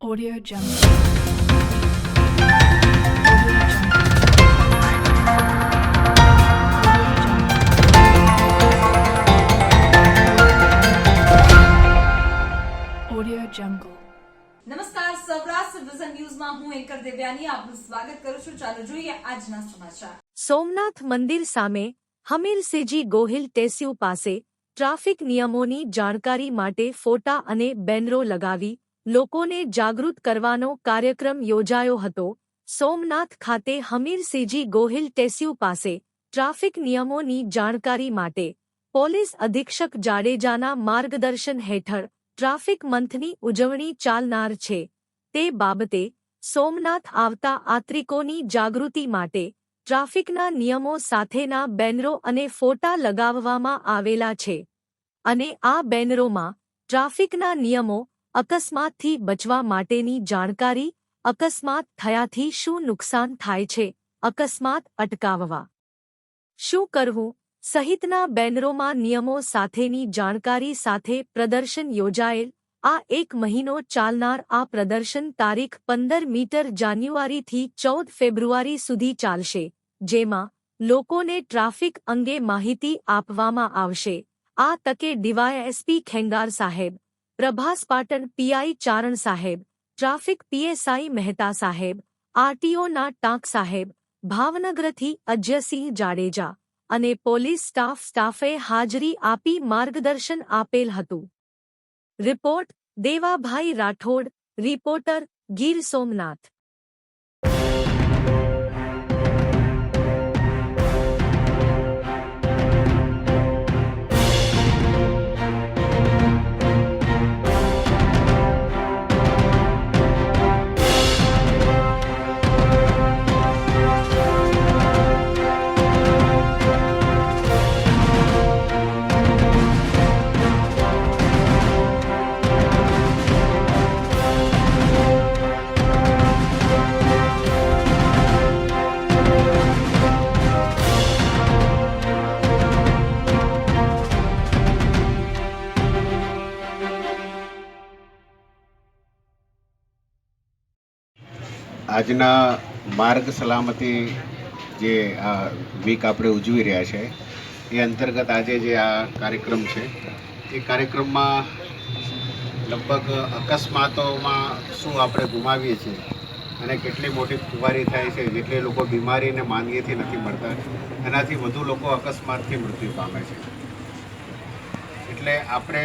Audio Jungle. Audio Jungle. નમસ્કાર Saurashtra vision ન્યૂઝમાં હું એન્કર દેવ્યાની આપનું સ્વાગત કરું છું ચાલો જોઈએ આજના સમાચાર સોમનાથ મંદિર સામે હમીરસિંહજી ગોહિલ ટેસ્યુ પાસે ટ્રાફિક નિયમોની જાણકારી માટે ફોટા અને બેનરો લગાવી લોકોને જાગૃત કરવાનો કાર્યક્રમ યોજાયો હતો. સોમનાથ ખાતે હમીરસિંહજી ગોહિલ ટેસ્યુ પાસે ટ્રાફિક નિયમોની જાણકારી માટે પોલીસ અધિક્ષક જાડેજાના માર્ગદર્શન હેઠળ ટ્રાફિક મંથની ઉજવણી ચાલનાર છે. તે બાબતે સોમનાથ આવતા યાત્રિકોની જાગૃતિ માટે ટ્રાફિકના નિયમો સાથેના બેનરો અને ફોટા લગાવવામાં આવેલા છે. અને આ બેનરોમાં ટ્રાફિકના નિયમો અકસ્માતથી બચવા માટેની જાણકારી, અકસ્માત થયાથી શું નુકસાન થાય છે, અકસ્માત અટકાવવા. શું કરવું, સહિતના બેનરોમાં નિયમો સાથેની જાણકારી સાથે પ્રદર્શન યોજાયેલ, આ એક મહિનો ચાલનાર આ પ્રદર્શન તારીખ પંદર મીટર જાન્યુઆરીથી ચૌદ ફેબ્રુઆરી સુધી ચાલશે, જેમાં લોકોને ટ્રાફિક અંગે માહિતી આપવામાં આવશે. આ તકે ડીવાયએસપી ખેંગાર સાહેબ પ્રભાસ પાટણ પીઆઈ ચારણ સાહેબ, ટ્રાફિક પીએસઆઈ મહેતા સાહેબ આરટીઓના ટાંક સાહેબ, ભાવનગરથી અજયસિંહ જાડેજા અને પોલીસ સ્ટાફ સ્ટાફે હાજરી આપી માર્ગદર્શન આપેલ હતું. Report Devabhai Rathod, reporter Gir Somnath. આજના માર્ગ સલામતી જે આ વીક આપણે ઉજવી રહ્યા છે, એ અંતર્ગત આજે જે આ કાર્યક્રમ છે, એ કાર્યક્રમમાં લગભગ અકસ્માતોમાં શું આપણે ગુમાવીએ છીએ અને કેટલી મોટી ખુવારી થાય છે, જેટલે લોકો બીમારી અને માંદગીથી નથી મળતા, એનાથી વધુ લોકો અકસ્માતથી મૃત્યુ પામે છે. એટલે આપણે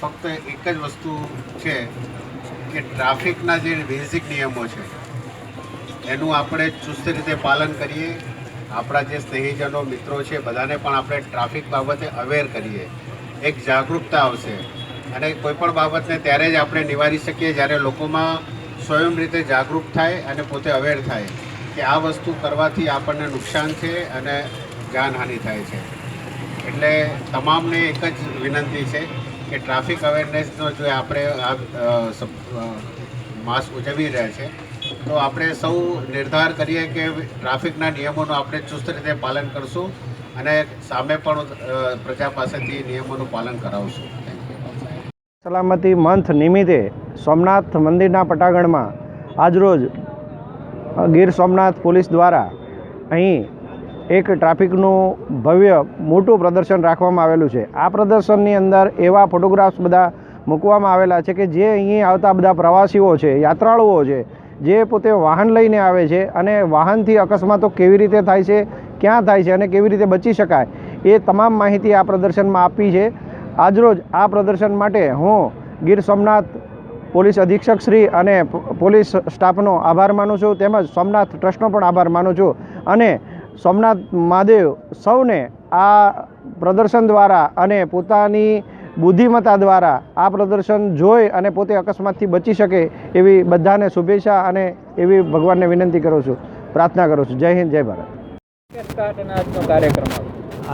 ફક્ત એક જ વસ્તુ છે કે ટ્રાફિકના જે બેઝિક નિયમો છે એનું આપણે ચુસ્ત રીતે પાલન કરીએ. આપણા જે સ્નેહીજનો, મિત્રો છે, બધાને પણ આપણે ટ્રાફિક બાબતે અવેર કરીએ. એક જાગૃતતા આવશે. અને કોઈપણ બાબતને ત્યારે જ આપણે નિવારી શકીએ જ્યારે લોકોમાં સ્વયં રીતે જાગૃત થાય અને પોતે અવેર થાય કે આ વસ્તુ કરવાથી આપણને નુકસાન છે અને જાનહાનિ થાય છે. એટલે તમામને એક જ વિનંતી છે કે ટ્રાફિક અવેરનેસનો જો આપણે આ માસ ઉજવી રહ્યા છે તો આપણે સૌ નિર્ધાર કરીએ કે ટ્રાફિકના નિયમોનું આપણે ચુસ્ત રીતે પાલન કરશું અને સામે પણ પ્રજા પાસેથી નિયમોનું પાલન કરાવશું. સલામતી મંથ નિમિત્તે સોમનાથ મંદિરના પટાગણમાં આજરોજ ગીર સોમનાથ પોલીસ દ્વારા અહીં એક ટ્રાફિકનું ભવ્ય મોટું પ્રદર્શન રાખવામાં આવેલું છે. આ પ્રદર્શનની અંદર એવા ફોટોગ્રાફ્સ બધા મૂકવામાં આવેલા છે કે જે અહીં આવતા બધા પ્રવાસીઓ છે, યાત્રાળુઓ છે જે પોતે વાહન લઈને આવે છે અને વાહનથી અકસ્માતો કેવી રીતે થાય છે, ક્યાં થાય છે અને કેવી રીતે બચી શકાય, એ તમામ માહિતી આ પ્રદર્શનમાં આપી છે. આજરોજ આ પ્રદર્શન માટે હું ગીર સોમનાથ પોલીસ અધિક્ષક શ્રી અને પોલીસ સ્ટાફનો આભાર માનું છું, તેમજ સોમનાથ ટ્રસ્ટનો પણ આભાર માનું છું અને સોમનાથ મહાદેવ સૌને આ પ્રદર્શન દ્વારા અને પોતાની બુદ્ધિમત્તા દ્વારા આ પ્રદર્શન જોઈ અને પોતે અકસ્માતથી બચી શકે એવી બધાને શુભેચ્છા અને એવી ભગવાનને વિનંતી કરું છું. પ્રાર્થના કરું છું. જય હિન્દ, જય ભારત.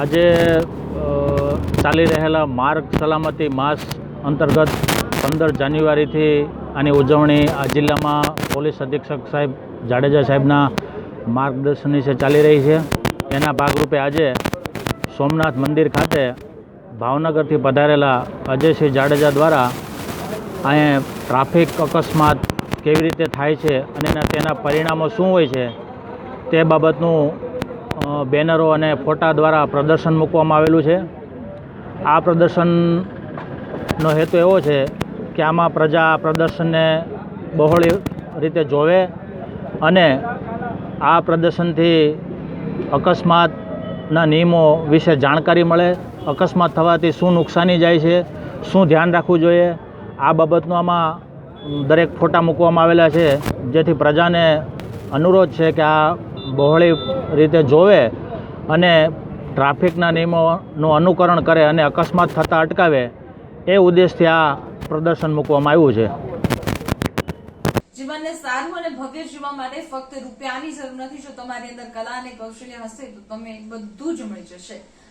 આજે ચાલી રહેલા માર્ગ સલામતી માસ અંતર્ગત પંદર જાન્યુઆરીથી આની ઉજવણી આ જિલ્લામાં પોલીસ અધિક્ષક સાહેબ જાડેજા સાહેબના માર્ગદર્શન નીચે ચાલી રહી છે. એના ભાગરૂપે આજે સોમનાથ મંદિર ખાતે ભાવનગરથી પધારેલા અજયસિંહ જાડેજા દ્વારા અહીંયા ટ્રાફિક અકસ્માત કેવી રીતે થાય છે અને તેના પરિણામો શું હોય છે તે બાબતનું બેનરો અને ફોટા દ્વારા પ્રદર્શન મૂકવામાં આવેલું છે. આ પ્રદર્શનનો હેતુ એવો છે કે આમાં પ્રજા આ પ્રદર્શનને બહોળી રીતે જોવે અને આ પ્રદર્શનથી અકસ્માતના નિયમો વિશે જાણકારી મળે અકસ્માત થવાથી શું નુકસાની જાય છે, શું ધ્યાન રાખવું જોઈએ, આ બાબતનું આમાં દરેક ફોટા મૂકવામાં આવેલા છે. જેથી પ્રજાને અનુરોધ છે કે આ બહોળી રીતે જોવે અને ટ્રાફિકના નિયમોનું અનુકરણ કરે અને અકસ્માત થતાં અટકાવે એ ઉદ્દેશથી આ પ્રદર્શન મૂકવામાં આવ્યું છે. જીવનને સારું અને ભવ્ય જીવવા માટે ફક્ત રૂપિયાની જરૂર નથી. જો તમારી અંદર કલા અને કૌશલ્ય હશે તો તમે બધું જ મળી જશે.